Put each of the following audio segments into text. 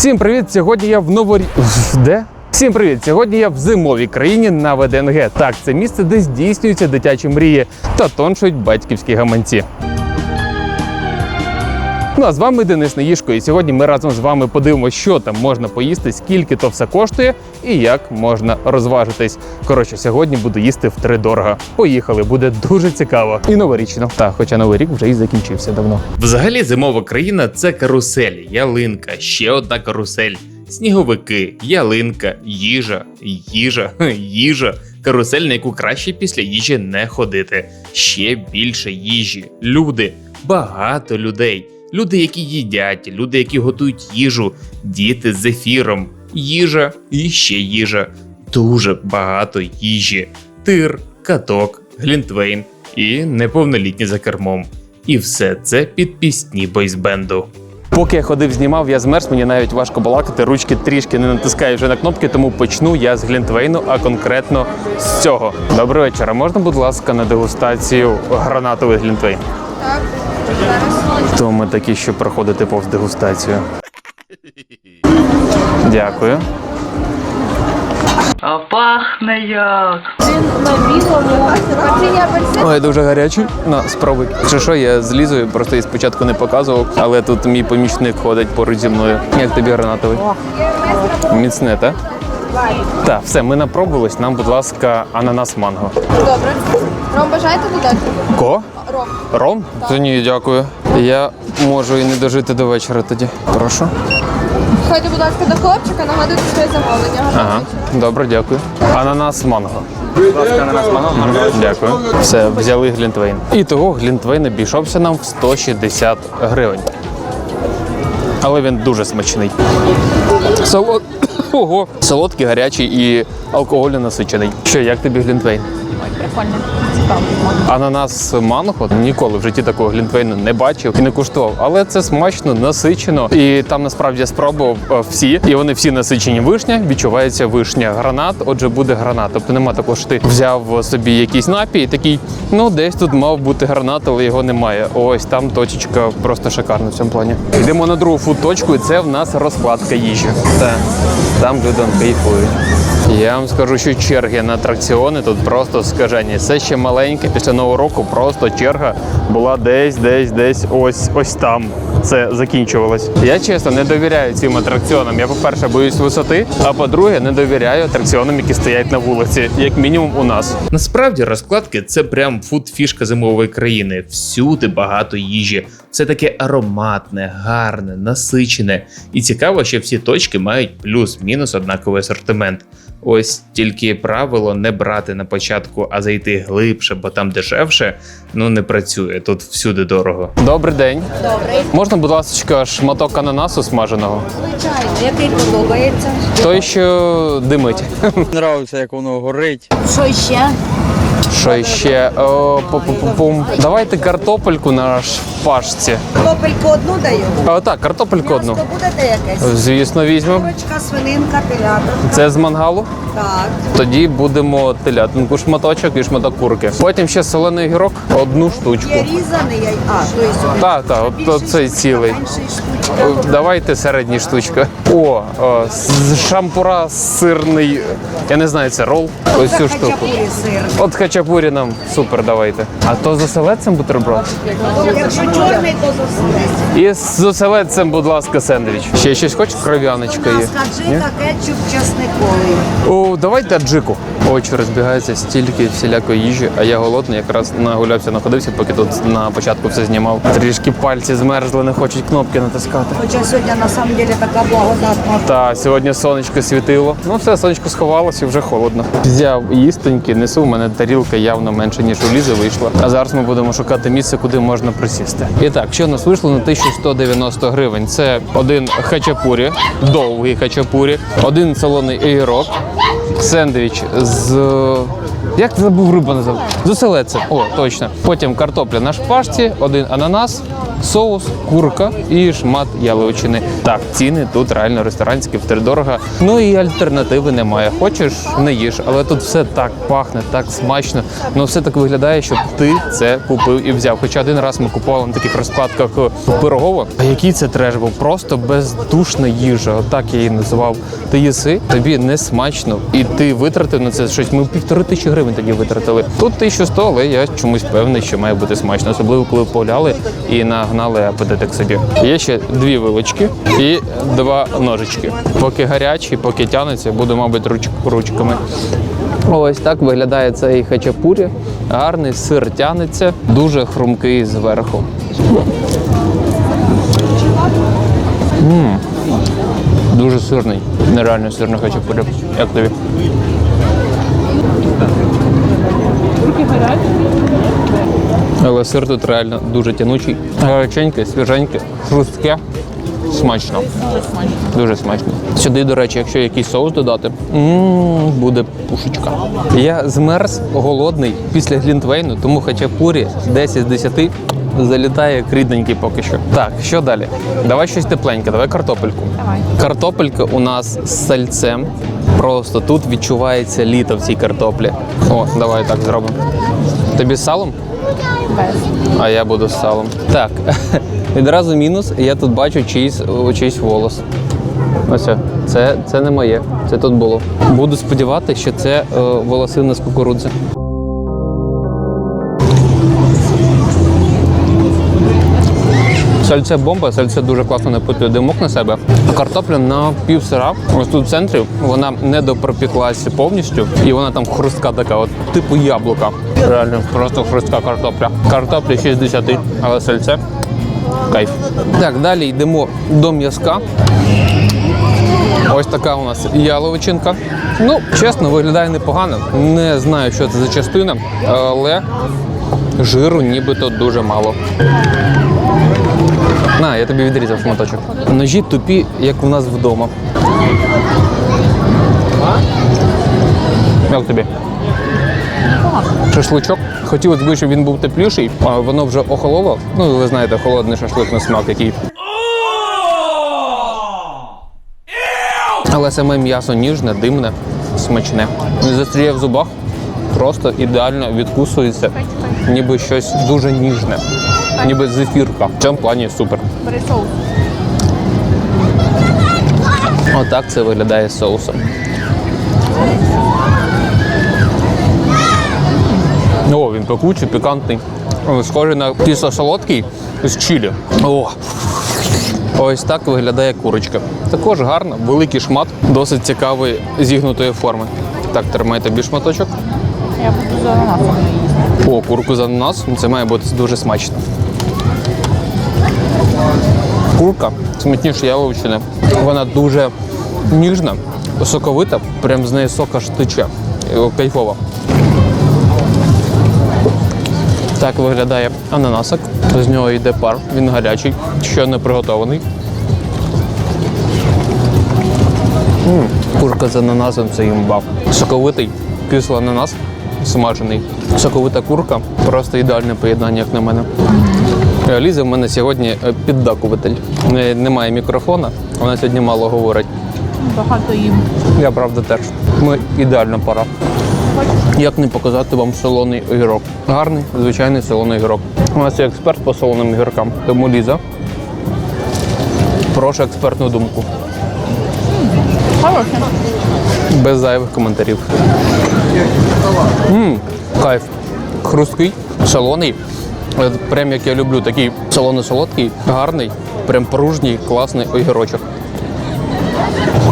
Всім привіт! Сьогодні я в Новорі... Де? Всім привіт! Сьогодні я в зимовій країні на ВДНГ. Так, це місце, де здійснюються дитячі мрії та тоншують батьківські гаманці. Ну а з вами Денис Неїшко, і сьогодні ми разом з вами подивимося, що там можна поїсти, скільки то все коштує і як можна розважитись. Коротше, сьогодні буду їсти втридорога. Поїхали, буде дуже цікаво і новорічно. Та, хоча новий рік вже і закінчився давно. Взагалі, зимова країна це каруселі, ялинка, ще одна карусель. Сніговики, ялинка, їжа, їжа, їжа. Карусель, на яку краще після їжі не ходити. Ще більше їжі, люди, багато людей. Люди, які їдять, люди, які готують їжу, діти з ефіром, їжа і ще їжа. Дуже багато їжі. Тир, каток, глінтвейн і неповнолітні за кермом. І все це під пісні бойсбенду. Поки я ходив, знімав, я змерз, мені навіть важко балакати, ручки трішки не натискаю вже на кнопки, тому почну я з глінтвейну, а конкретно з цього. Добрий вечір. А можна, будь ласка, на дегустацію гранатовий глінтвейн? Так, зараз. То ми такі, що проходити повз дегустацію. Дякую. А пахне як. Він на білому. Ой, дуже гарячий. На, спробуй. Чи що, я злізу, просто і спочатку не показував, але тут мій помічник ходить поруч зі мною. Як тобі гранатовий? Міцне, так? Так, все, ми напробувались. Нам, будь ласка, ананас манго. Добре. Ром, бажаєте додати? Ко? Ром. Ром? То ні, дякую. Я можу і не дожити до вечора тоді. Прошу. Ходьте, будь ласка, до хлопчика, нагадуйте своє замовлення. Ага, добре, дякую. Ананас манго. Дякую. Все, взяли глінтвейн. І того глінтвейн обійшовся нам в 160 гривень. Але він дуже смачний. Солод... Ого. Солодкий, гарячий і алкогольно насичений. Що, як тобі глінтвейн? Прикольно. Ананас манго ніколи в житті такого глінтвейну не бачив і не куштував. Але це смачно, насичено. І там насправді я спробував е, всі, і вони всі насичені вишня. Відчувається вишня. Гранат, отже, буде гранат. Тобто нема такого, що ти взяв собі якийсь напій, і такий, ну десь тут мав бути гранат, але його немає. Ось там точечка просто шикарна в цьому плані. Йдемо на другу фуд-точку, і це в нас розкладка їжі. Так, там люди кайфують. Я вам скажу, що черги на атракціони тут просто скажені. Це ще маленьке. Після нового року просто черга була десь, десь, десь, ось, ось там. Це закінчувалось. Я чесно не довіряю цим атракціонам. Я, по-перше, боюсь висоти, а по-друге, не довіряю атракціонам, які стоять на вулиці, як мінімум у нас. Насправді розкладки це прям фуд-фішка зимової країни. Всюди багато їжі. Все таке ароматне, гарне, насичене. І цікаво, що всі точки мають плюс-мінус однаковий асортимент. Ось тільки правило не брати на початку, а зайти глибше, бо там дешевше, ну не працює. Тут всюди дорого. Добрий день. Добре. Можна, будь ласка, шматок ананасу смаженого? Звичайно. Який подобається? Той, що димить. Нравиться, як воно горить. Що ще? Що ще? О. Давайте картопельку на шпажці. Картопельку одну даю. О, так, картопельку одну. М'ясо будете якесь? Звісно, візьмемо. Курочка, свининка, телятинка. Це з мангалу. Так. Тоді будемо телятинку шматочок і шматок курки. Потім ще солений огірок, одну штучку. Є різаний. А, то є. Так, так, от, цей цілий. Давайте середні штучка. О, о, з шампура сирний. Я не знаю, це рол. Ось цю штуку. От хачапурі нам супер, давайте. А то з оселедцем бутерброд? Якщо чорний, то зовсім. І з оселедцем, будь ласка, сендвіч. Ще щось хочеш? Кров'яночка є. каджика, кетчуп, часниковий. О, давайте аджику. Очі розбігаються стільки всілякої їжі, а я голодний, якраз нагулявся, находився, поки тут на початку все знімав. Трішки пальці змерзли, не хочуть кнопки натискати. Хоча сьогодні на самом деле така благодатна. Та сьогодні сонечко світило. Ну все, сонечко сховалося, вже холодно. Взяв їстоньки, несу. У мене тарілка явно менше, ніж у Лізи вийшла. А зараз ми будемо шукати місце, куди можна присісти. І так, що у нас вийшло на 1190 гривень. Це один хачапурі, довгий хачапурі, один солоний огірок, сендвіч з. Як ти забув риба назвав? З оселедцем. О, точно. Потім картопля на шпажці, один ананас соус, курка і шмат яловичини. Так, ціни тут реально ресторанські втридорога. Ну і альтернативи немає. Хочеш, не їж, але тут все так пахне, так смачно. Ну все так виглядає, щоб ти це купив і взяв. Хоча один раз ми купували на таких розкладках е, пирогово. А який це треш був? Просто бездушна їжа. Отак я її називав. Ти їси, тобі не смачно, і ти витратив на це щось. Ми півтори тисячі гривень тоді витратили. Тут 1100, але я чомусь певний, що має бути смачно, особливо коли погуляли і нагнали апетитик собі. Є ще дві вилочки і два ножички. Поки гарячі, поки тянеться, буду, мабуть, руч, ручками. Ось так виглядає цей хачапурі. Гарний сир тянеться, дуже хрумкий зверху. М. Дуже сирний, нереально сирний хачапурі. Як тобі? Але сир тут реально дуже тянучий. Гаряченький, свіженький, хрустке. Смачно. Дуже смачно. Сюди, до речі, якщо якийсь соус додати, м, буде пушечка. Я змерз голодний після глінтвейну, тому хачапурі 10 з 10 залітає як рідненький поки що. Так, що далі? Давай щось тепленьке, давай картопельку. Давай. Картопелька у нас з сальцем. Просто тут відчувається літо в цій картоплі. О, давай так зробимо. Тобі з салом? Без. А я буду з салом. Так, відразу мінус. Я тут бачу чийсь, чийсь волос. Ось це. це, не моє. Це тут було. Буду сподіватися, що це е, волосина з кукурудзи. Сальце бомба, сальце дуже класно напитує димок на себе. Картопля на пів сира. Ось тут в центрі вона не допропіклася повністю, і вона там хрустка така, от типу яблука. Реально, просто хрустка картопля. Картопля 6 з 10, але сальце кайф. Так, далі йдемо до м'язка. Ось така у нас яловичинка. Ну, чесно, виглядає непогано. Не знаю, що це за частина, але жиру нібито дуже мало. На, я тобі відрізав шматочок. Ножі тупі, як у нас вдома. Як тобі? Шашличок. Хотілося б, щоб він був тепліший, а воно вже охололо. Ну, ви знаєте, холодний шашлик на смак який. Але саме м'ясо ніжне, димне, смачне. Не застріє в зубах, просто ідеально відкусується, ніби щось дуже ніжне, ніби зефірка. В цьому плані супер. Соус. Отак це виглядає з соусом. О, він пекучий, пікантний. Схожий на кисло солодкий з чилі. О. Ось так виглядає курочка. Також гарна, великий шмат, досить цікавої зігнутої форми. Так, тримай тобі шматочок. Я буду з ананасом. О, курку з ананасом. Це має бути дуже смачно. Курка смачніше яловичини. Вона дуже ніжна, соковита, прям з неї сок аж тече. Е, Кайфово. Так виглядає ананасик. З нього йде пар, він гарячий, ще не приготований. М, Курка з ананасом це імба. Соковитий, кислий ананас, смажений. Соковита курка просто ідеальне поєднання, як на мене. Е, Ліза в мене сьогодні е, піддакуватель. Неї немає мікрофона, вона сьогодні мало говорить. Багато їм. Я правда теж. Ми ідеальна пара. Як не показати вам солоний огірок? Гарний, звичайний солоний огірок. У нас є експерт по солоним огіркам. Тому Ліза. Прошу експертну думку. Хороше. Без зайвих коментарів. Мм, кайф. Хрусткий, солоний. Прям як я люблю, такий солоно-солодкий, гарний, прям пружній, класний огірочок.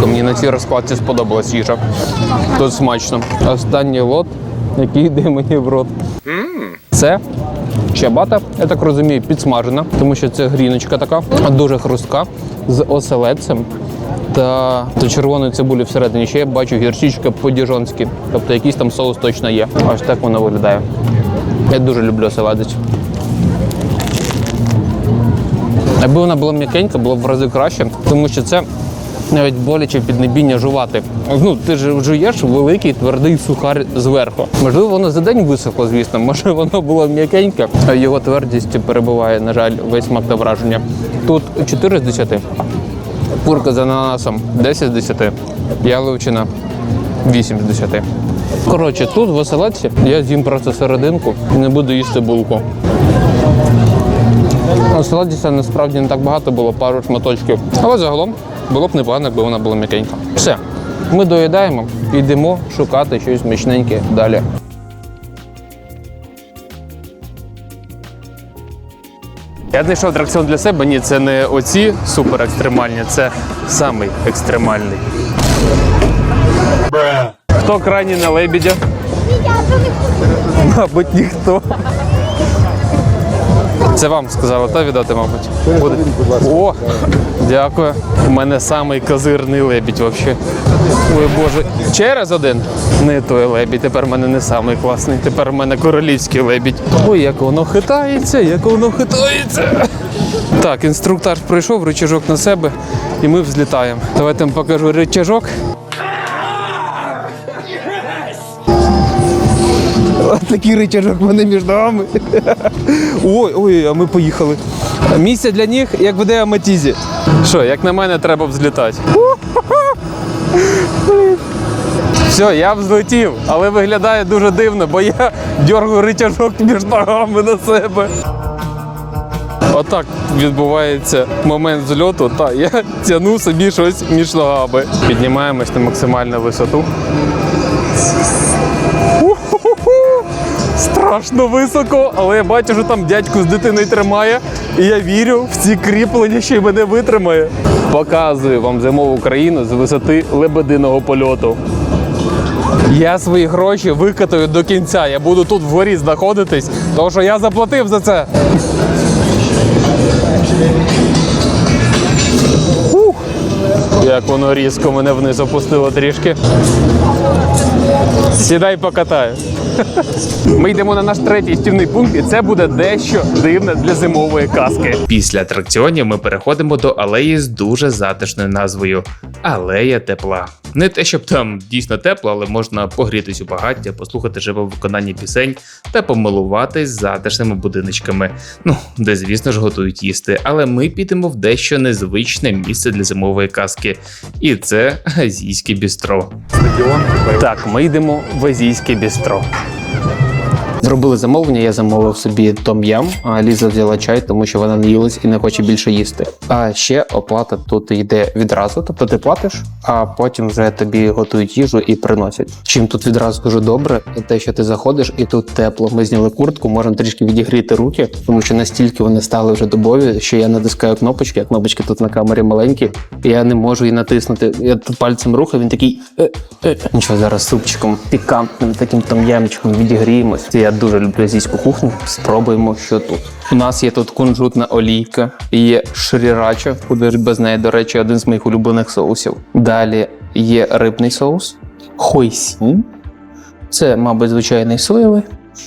То Мені на цій розкладці сподобалась їжа. Тут смачно. Останній лот, який йде мені в рот. Це чабата, я так розумію, підсмажена, тому що це гріночка така, дуже хрустка, з оселедцем та, та червоної цибулі всередині. Ще я бачу гірчичка по-діжонськи. Тобто якийсь там соус точно є. Ось так воно виглядає. Я дуже люблю оселедець. Якби вона була м'якенька, було б в рази краще, тому що це навіть боляче піднебіння жувати. Ну, ти ж жуєш великий твердий сухар зверху. Можливо, воно за день висохло, звісно. Може, воно було м'якеньке, а його твердість перебуває, на жаль, весь смак та враження. Тут 4 з 10. Пурка з ананасом 10 з 10. Яловичина 8 з 10. Коротше, тут в оселедці я з'їм просто серединку і не буду їсти булку. Оселедця насправді не так багато було, пару шматочків. Але загалом було б непогано, якби вона була м'якенька. Все, ми доїдаємо йдемо шукати щось смачненьке далі. Я знайшов атракціон для себе. Ні, це не оці супер екстремальні, це самий екстремальний. Хто крайній на лебідя? Мабуть, ніхто. Це вам сказали, та віддати, мабуть. Буде. О, дякую. У мене самий козирний лебідь взагалі. Ой Боже. Через один. Не той лебідь. Тепер в мене не самий класний. Тепер в мене королівський лебідь. Ой, як воно хитається, як воно хитається. Так, інструктаж пройшов, рычажок на себе, і ми взлітаємо. Давайте вам покажу рычажок. Такий рычажок в мене між ногами. Ой, ой, а ми поїхали. Місце для ніг, як в Деаматізі. Що, як на мене, треба взлітати. Все, я взлетів, але виглядає дуже дивно, бо я дергаю рычажок між ногами на себе. Отак відбувається момент зльоту. Та я тягну собі щось між ногами. Піднімаємось на максимальну висоту. Уху-ху-ху. Страшно високо, але я бачу, що там дядько з дитиною тримає. І я вірю в ці кріплення, що й мене витримає. Показую вам зимову країну з висоти лебединого польоту. Я свої гроші викатаю до кінця. Я буду тут вгорі знаходитись, тому що я заплатив за це. Ух, як воно різко мене вниз опустило трішки. Сідай покатаю. Ми йдемо на наш третій стівний пункт, і це буде дещо дивне для зимової казки. Після атракціонів ми переходимо до алеї з дуже затишною назвою Алея тепла. Не те, щоб там дійсно тепло, але можна погрітись у багаття, послухати живе виконання пісень та помилуватись затишними будиночками. Ну, де, звісно ж, готують їсти. Але ми підемо в дещо незвичне місце для зимової казки, і це азійське бістро. Так, ми йдемо в азійське бістро. Зробили замовлення, я замовив собі том-ям, а Ліза взяла чай, тому що вона не їлась і не хоче більше їсти. А ще оплата тут йде відразу, тобто ти платиш, а потім вже тобі готують їжу і приносять. Чим тут відразу дуже добре, те, що ти заходиш і тут тепло. Ми зняли куртку, можемо трішки відігріти руки, тому що настільки вони стали вже добові, що я натискаю кнопочки, а кнопочки тут на камері маленькі, і я не можу її натиснути. Я тут пальцем рухаю, він такий. Е, е. Нічого, зараз супчиком пікантним таким там ямчиком відігріємось. Я дуже люблю азійську кухню. Спробуємо, що тут. У нас є тут кунжутна олійка, є шрірача, куди без неї, до речі, один з моїх улюблених соусів. Далі є рибний соус, хойсінь. Це, мабуть, звичайний соєвий.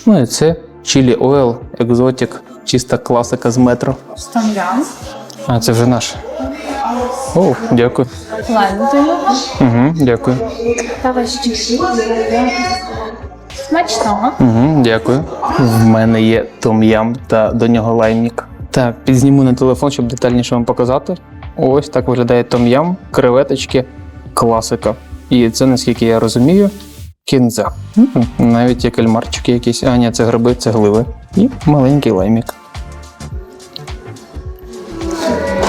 Ну і це чилі ойл, екзотик, чиста класика з метро. А, це вже наш. О, дякую. Угу, дякую. Смачного. Угу, дякую. В мене є том-ям та до нього лаймік. Так, підзніму на телефон, щоб детальніше вам показати. Ось так виглядає том-ям, креветочки, класика. І це, наскільки я розумію, кінза. Навіть є кальмарчики якісь. А, ні, це гриби, це гливи. І маленький лаймік.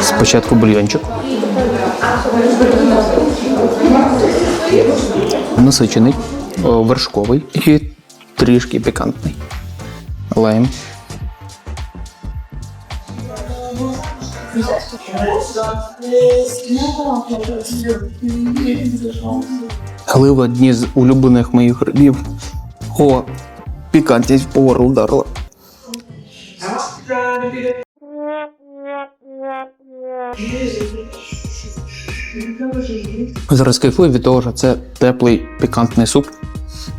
Спочатку бульйончик. Насичений, вершковий і трішки пікантний. Лайм. Глива одні з улюблених моїх грибів. О, пікантність в повар ударила. Зараз кайфую від того, що це теплий пікантний суп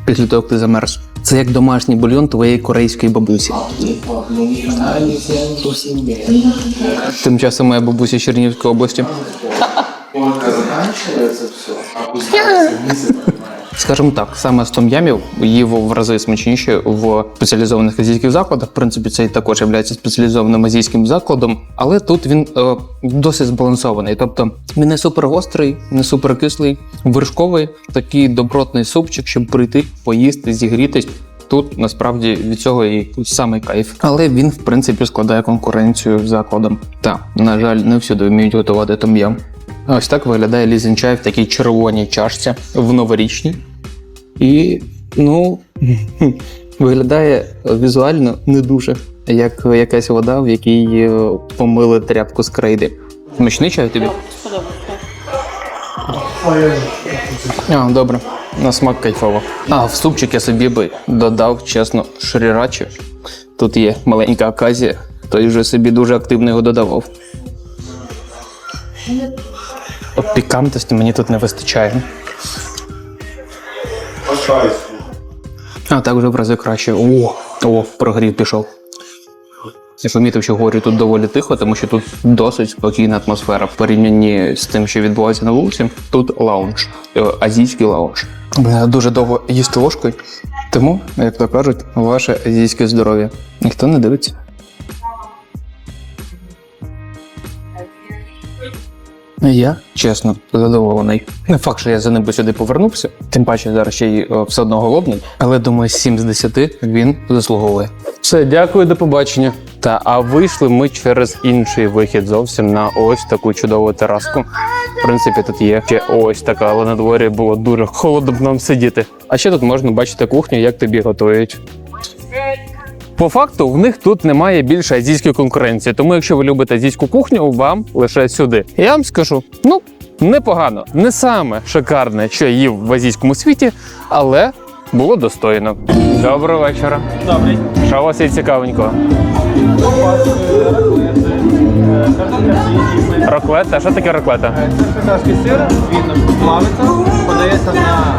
після того, як ти замерз. Це як домашній бульйон твоєї корейської бабусі. Тим часом моя бабуся Чернівської Чернігівської області. Все, поднимаешь. Скажімо так, саме з том'ямів їв в рази смачніше в спеціалізованих азійських закладах. В принципі, це також є спеціалізованим азійським закладом, але тут він е, досить збалансований. Тобто він не супер гострий, не супер кислий, вершковий, такий добротний супчик, щоб прийти, поїсти, зігрітись. Тут насправді від цього і самий кайф. Але він, в принципі, складає конкуренцію закладам. Та, на жаль, не всюди вміють готувати том'ям. Ось так виглядає лізен чай в такій червоній чашці в новорічній. І, ну, виглядає візуально не дуже, як якась вода, в якій е, помили тряпку з крейди. Смачний чай тобі? А, добре. На смак кайфово. А, в супчик я собі би додав, чесно, шрірачі. Тут є маленька аказія, той вже собі дуже активно його додавав. От пікантості мені тут не вистачає. А, так вже в рази краще. О, о, прогрів пішов. Я помітив, що говорю тут доволі тихо, тому що тут досить спокійна атмосфера. В порівнянні з тим, що відбувається на вулиці, тут лаунж, е, азійський лаунж. Дуже довго їсти ложкою, тому, як то кажуть, ваше азійське здоров'я. Ніхто не дивиться. Я чесно задоволений. Не факт, що я за ним би сюди повернувся, тим паче зараз ще й е, все одно голодний, але думаю, 7 з 10 він заслуговує. Все, дякую, до побачення. Та а вийшли ми через інший вихід зовсім на ось таку чудову тераску. В принципі, тут є ще ось така, але на дворі було дуже холодно б нам сидіти. А ще тут можна бачити кухню, як тобі готують. По факту, в них тут немає більше азійської конкуренції. Тому, якщо ви любите азійську кухню, вам лише сюди. Я вам скажу, ну непогано, не саме шикарне, що я їв в азійському світі, але було достойно. Доброго вечора. Добрий. Що у вас є цікавенького? Роклета? Що таке роклета? Це швейцарський сир, він плавиться, подається на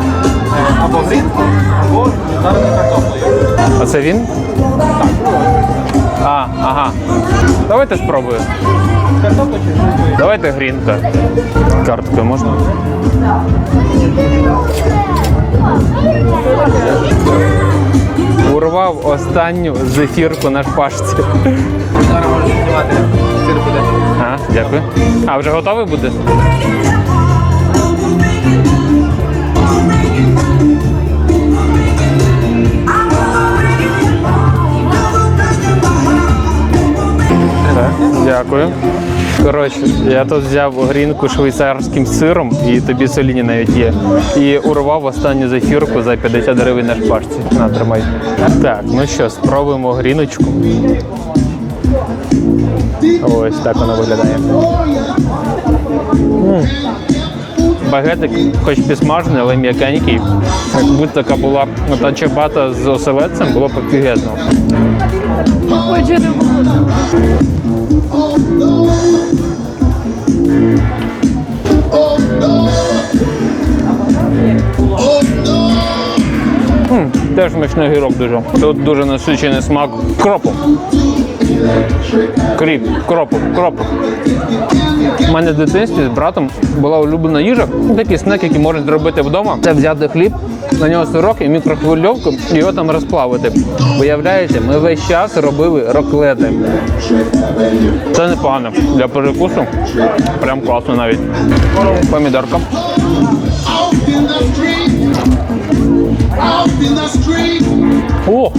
е, або грінку, або жарену картоплею. А це він? А, ага. Давайте спробую. Давайте грінка. Карткою можна? Урвав останню зефірку на шпажці. Зараз можеш знімати. А, дякую. А вже готовий буде? Дякую. Коротше, я тут взяв грінку швейцарським сиром, і тобі соліні навіть є. І урвав останню зефірку за 50 гривень на шпажці. На, тримай. Так, ну що, спробуємо гріночку. Ось так вона виглядає. М. Багетик, хоч підсмажений, але м'якенький. Якби така була та чабата з оселедцем, було б офігезно. М, Теж смачний гірок дуже. Тут дуже насичений смак кропу. Кріп, кропу, кропу. У мене в дитинстві з братом була улюблена їжа. Такий снек, який можна зробити вдома. Це взяти хліб, на нього сирок і мікрохвильовку, і його там розплавити. Виявляєте, ми весь час робили роклети. Це непогано. Для перекусу. Прям класно навіть. Помідорка. О!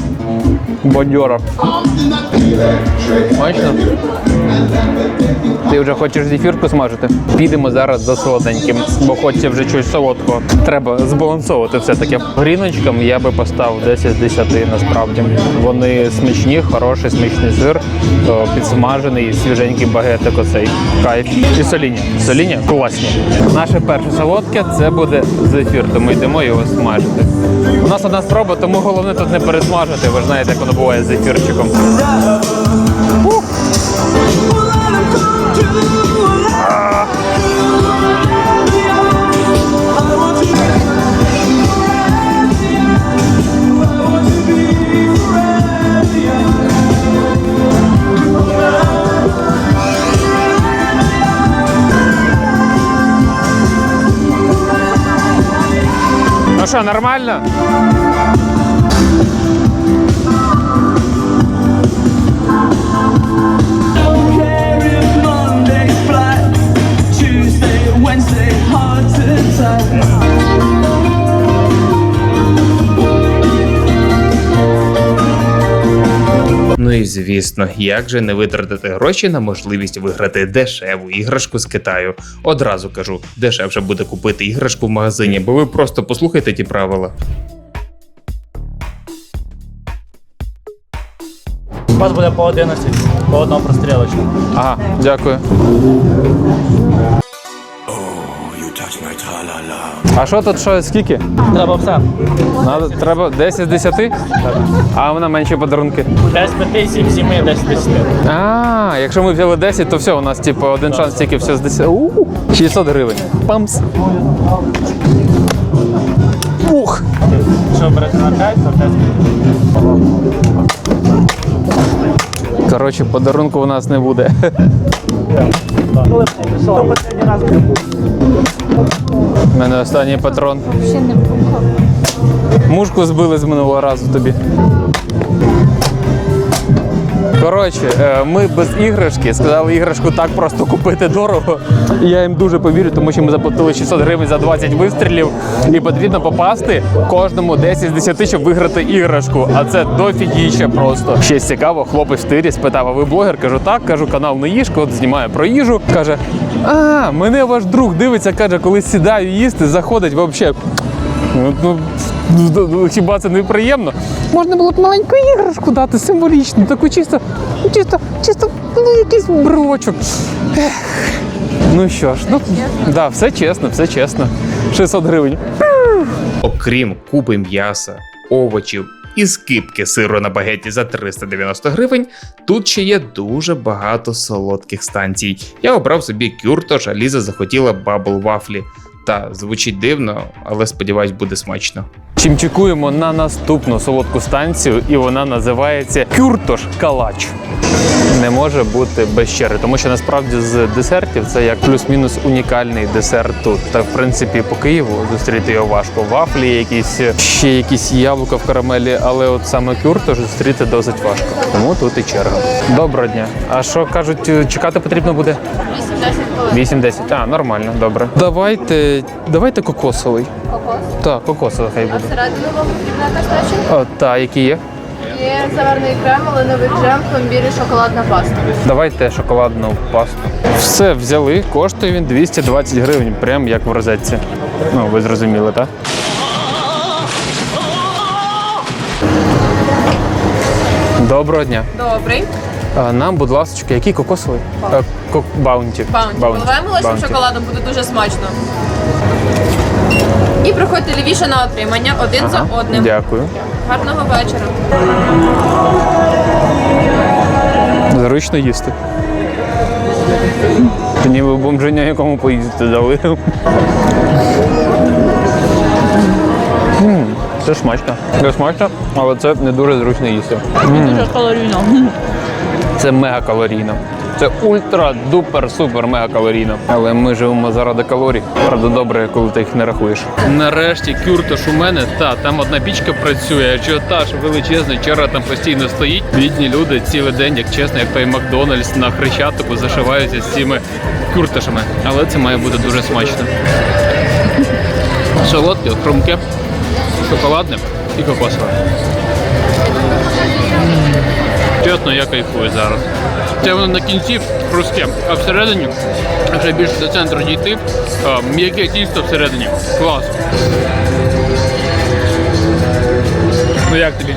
Бадьора. Смачно? Ти вже хочеш зефірку смажити? Підемо зараз за солоденьким, бо хочеться вже щось солодкого. Треба збалансовувати все-таки. Гріночкам я би поставив 10 з 10 насправді. Вони смачні, хороший смачний сир, о, підсмажений, свіженький багетик оцей. Кайф. І соління. Соління класні. Наше перше солодке це буде зефір, тому йдемо його смажити. У нас одна спроба, тому головне тут не пересмажити. Ви ж знаєте, як воно буває з зефірчиком. Що, нормально? Звісно, як же не витратити гроші на можливість виграти дешеву іграшку з Китаю. Одразу кажу, дешевше буде купити іграшку в магазині, бо ви просто послухайте ті правила. У вас буде по 11, по одному прострілочку. Ага, дякую. А що тут що, скільки? Треба все. Надо, треба 10 з 10? А вона менші подарунки. 10 5, 7 7, 10 10. А, якщо ми взяли 10, то все, у нас типу один шанс тільки все з 10. У, 600 гривень. Памс. Ух! Якщо берете на 5, то 5. Коротше, подарунку у нас не буде. Коли раз У мене останній патрон. Ще не. Мушку збили з минулого разу тобі. Коротше, е, ми без іграшки сказали іграшку так просто купити дорого. Я їм дуже повірю, тому що ми заплатили 600 гривень за 20 вистрілів, і потрібно попасти кожному 10 з 10, щоб виграти іграшку. А це дофігіще просто. Ще цікаво, хлопець в тирі спитав, а ви блогер? Кажу, так, кажу, канал не їжка, от знімає про їжу. Каже: А, мене ваш друг дивиться, каже, коли сідаю їсти, заходить взагалі. Ну, ну, хіба це не приємно? Можна було б маленьку іграшку дати символічну, таку чисто, чисто, чисто, ну якийсь брочок. Ну що ж, ну да, все чесно, все чесно. 600 гривень. Окрім купи м'яса, овочів і скипки сиру на багеті за 390 гривень, тут ще є дуже багато солодких станцій. Я обрав собі кюртош, а Ліза захотіла бабл вафлі. Та звучить дивно, але сподіваюсь, буде смачно. Чимчикуємо на наступну солодку станцію, і вона називається Кюртош Калач. Не може бути без щери, тому що насправді з десертів це як плюс-мінус унікальний десерт тут. Та в принципі по Києву зустріти його важко. Вафлі, якісь ще якісь яблука в карамелі, але от саме кюртош зустріти досить важко. Тому тут і черга. Доброго дня. А що кажуть, чекати потрібно буде? 8-10. А, нормально, добре. Давайте, давайте кокосовий. Кокос. Так, кокосовий хай буде. Всередину вам потрібна якась начинка? О, та, які є? Є заварний крем, малиновий джем, пломбір і шоколадна паста. Давайте шоколадну пасту. Все взяли, коштує він 220 гривень, прям як в розетці. Ну, ви зрозуміли, так? Доброго дня. Добрий. Нам, будь ласка, який кокосовий? Кок- Баунті. Баунті. Поливаємо молочним Баунті. шоколадом, буде дуже смачно. І приходьте лівіше на отримання один Ага, за одним. Дякую. Гарного вечора. Зручно їсти. Та ніби бомженя якому поїздити дали. Це смачно. Це смачно, але це не дуже зручно їсти. Дуже калорійно. Це мега калорійно. Це ультра дупер супер мега калорійно. Але ми живемо заради калорій. Правда, добре, коли ти їх не рахуєш. Нарешті кюртош у мене. Та там одна пічка працює, ажіотаж величезний, черга там постійно стоїть. Бідні люди цілий день, як чесно, як той Макдональдс на хрещатику зашиваються з цими кюртошами. Але це має бути дуже смачно. Солодке, хрумке, шоколадне і кокосове. Чесно, я кайфую зараз. Це воно на кінці хрустке, а всередині, вже більше до центру дійти, м'яке тісто всередині. Клас. Ну як тобі?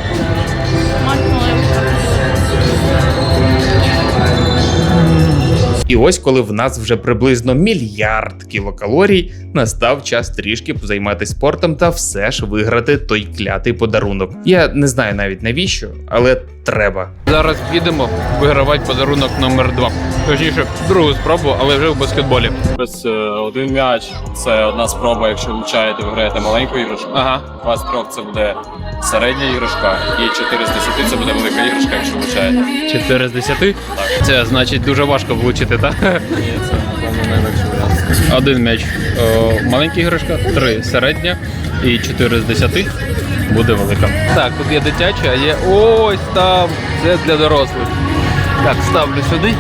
І ось, коли в нас вже приблизно мільярд кілокалорій, настав час трішки позайматися спортом та все ж виграти той клятий подарунок. Я не знаю навіть навіщо, але треба. Зараз підемо вигравати подарунок номер два. Точніше, другу спробу, але вже в баскетболі. Ось е, один м'яч це одна спроба, якщо влучаєте, ви граєте маленьку іграшку. Ага. Два з трьох це буде середня іграшка, і 4 з 10 це буде велика іграшка, якщо влучаєте. 4 з 10? Це значить дуже важко влучити, так? Ні, це напевно найлегший варіант. Один м'яч. О, маленька іграшка, три середня, І 4 з 10 буде велика. Так, тут є дитяча, а є ось там. Це для дорослих. Так, ставлю сюди.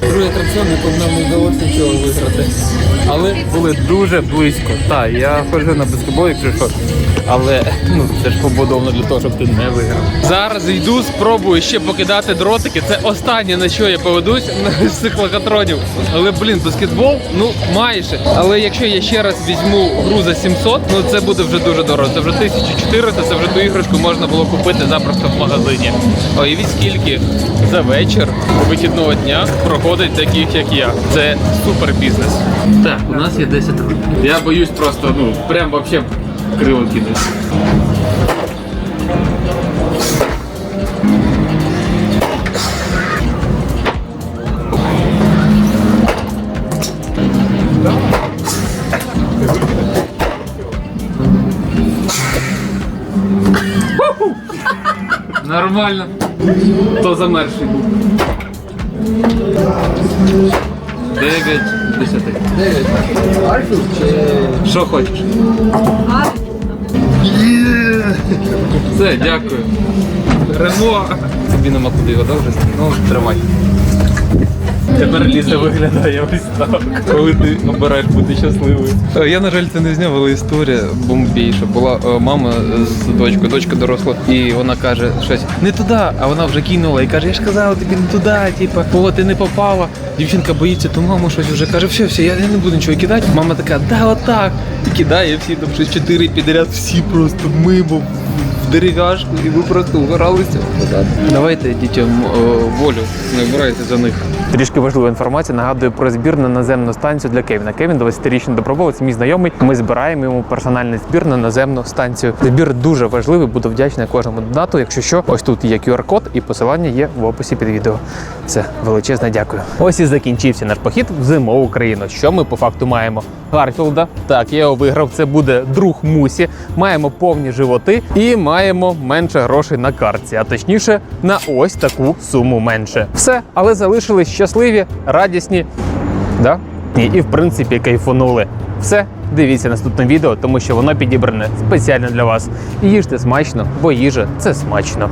Другий атракціон, якому нам не вдалося нічого виграти. Але були дуже близько. Так, я ходжу на баскетбол, якщо що. Але ну це ж побудовано для того, щоб ти не виграв. Зараз йду, спробую ще покидати дротики. Це останнє на що я поведусь з цих лохотронів. Але блін, баскетбол, ну майже. Але якщо я ще раз візьму гру за 700, ну це буде вже дуже дорого. Це вже 1400, це вже ту іграшку можна було купити запросто в магазині. Уявіть скільки за вечір вихідного дня проходить таких, як я. Це супер бізнес. Так, у нас є 10 років. Я боюсь просто, ну, прям вообще криво кидати. Нормально. Хто замерший був? 9 10. 9. Альфів чи. Що хочеш? Все, дякую. Рено. Тобі нема куди його довжити. Ну, тримай. Тепер Ліза виглядає ось так, коли ти обираєш бути щасливою. Е, Я, на жаль, це не зняв, але історія бомбійша. Була е, мама з дочкою, дочка доросла, і вона каже щось не туди, а вона вже кинула і каже, я ж казала тобі не туди, типа, о, ти не попала. Дівчинка боїться, то мама щось вже каже, все, все, я не буду нічого кидати. Мама така, да, отак. І кидає всі там щось чотири підряд, всі просто мимо дерев'яшку, і ви просто угоралися. Давайте дітям о, волю, не вбирайте за них. Трішки важлива інформація. Нагадую про збір на наземну станцію для Кевіна. Кевін 20-річний доброволець, мій знайомий. Ми збираємо йому персональний збір на наземну станцію. Збір дуже важливий. Буду вдячний кожному донату. Якщо що, ось тут є QR-код і посилання є в описі під відео. Все величезне дякую. Ось і закінчився наш похід в зимову країну. Що ми по факту маємо? Гарфілда. Так, я його виграв. Це буде друг Мусі. Маємо повні животи і маємо менше грошей на картці, а точніше на ось таку суму менше. Все, але залишились щасливі, радісні. Да? І, і в принципі кайфанули. Все, дивіться наступне відео, тому що воно підібране спеціально для вас. І їжте смачно, бо їжа це смачно.